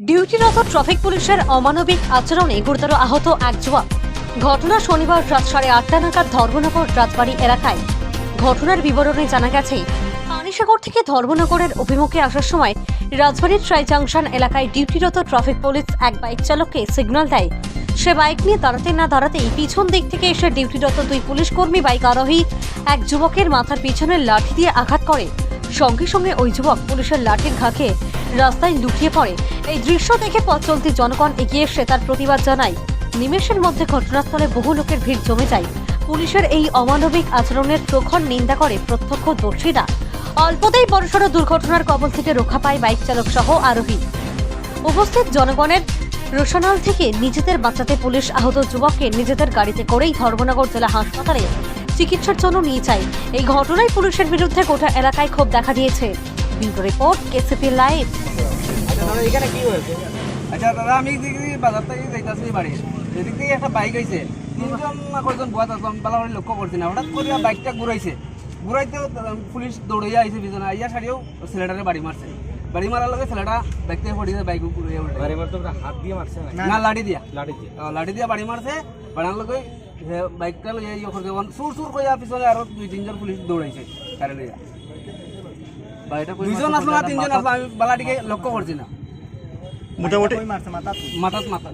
ডিউটিরত traffic পুলিশের অমানবিক আচরণে গুরুতর আহত এক যুবক। ঘটনা শনিবার রাত সাড়ে আটটা নাগাদ ধর্মনগর রাজবাড়ি এলাকায়। ঘটনার বিবরণে জানা গেছে পানিসাগর থেকে ধর্মনগরের অভিমুখে আসার সময় রাজবাড়ির ট্রাই জাংশন এলাকায় ডিউটিরত ট্রাফিক পুলিশ এক বাইক চালককে সিগন্যাল দেয়। সে বাইক নিয়ে দাঁড়াতে না দাঁড়াতেই পিছন দিক থেকে এসে ডিউটিরত দুই পুলিশ কর্মী বাইক আরোহী এক যুবকের মাথার পিছনে লাঠি দিয়ে আঘাত করে। সঙ্গে সঙ্গে ওই যুবক পুলিশের লাঠির ঘাকে রাস্তায় লুকিয়ে পড়ে। এই দৃশ্য দেখে পথ চলতি জনগণ এগিয়ে এসে তার প্রতিবাদ জানায়। নিমেষের মধ্যে ঘটনাস্থলে বহু লোকের ভিড় জমে যায়। পুলিশের এই অমানবিক আচরণের প্রখর নিন্দা করে প্রত্যক্ষদর্শীরা। অল্পতেই বড়সড় দুর্ঘটনার কবল থেকে রক্ষা পায় বাইক চালক সহ আরোহী। উপস্থিত জনগণের রোশনাল থেকে নিজেদের বাঁচাতে পুলিশ আহত যুবককে নিজেদের গাড়িতে করেই ধর্মনগর জেলা হাসপাতালে চিকিৎসার জন্য নিয়ে যায়। এই ঘটনায় পুলিশের বিরুদ্ধে গোটা এলাকায় ক্ষোভ দেখা দিয়েছে। Bureau report KCP live. আচ্ছা দাদা এখানে কি হয়েছে? আচ্ছা দাদা আমি এদিক বাজার থেকে যাইতাছি বাড়ি। এদিক থেকে একটা বাইক তিনজন না কয়জন বয়াত আসলাম বালা লক্ষ্য করছি না। হঠাৎ করে বাইকটা ঘুরাইছে। ঘুরাইতেও আহ, পুলিশ দৌড়াইয়া আইছে পিছনে। আইয়া সারিয়েও ছেলেটারে বাড়ি মারছে। বাড়ি মারার লগে ছেলেটা বাইক থেকে বাইক ঘুরিয়ে বাড়ি মারতে হাত দিয়ে মারছে না লাঠি দিয়া। লাঠি দিয়ে। আহ, লাঠি দিয়া বাড়ি মারছে। বাড়ার লগে সে বাইকটা লইয়া ইয়ে করতে সুর সুর কইয়া পিছনে আরও দুই তিনজন পুলিশ দৌড়াইছে কারে লইয়া। দুইজন আসলো না তিনজন আসলো আমি বালাটিকে লক্ষ্য করছি না। মোটামুটি মাথাত? মাথা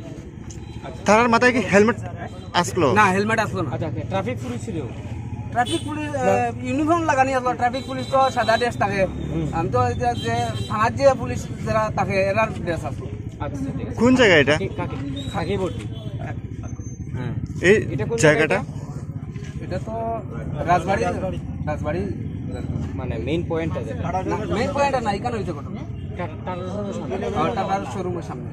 তার মাথায় কি হেলমেট আসলো? না হেলমেট আসলো না। আচ্ছা ট্রাফিক পুলিশ ছিল? ট্রাফিক পুলিশ ইউনিফর্ম লাগানি আসলো। ট্রাফিক পুলিশ তো সাদা ড্রেস থাকে আমি তো এতিয়া যে থানার যে পুলিশ যারা থাকে এরার ড্রেস আসলো। আচ্ছা কোন জায়গা এটা? কে- কাকে? কাকে ভর্তি হ্যাঁ এই এটা জায়গাটা? এটা তো রাজবাড়ি। রাজবাড়ি। মানে মেইন পয়েন্ট আছে। মেইন পয়েন্ট না এখানে হয়েছে ঘটনা। টাটার শোরুমের সামনে।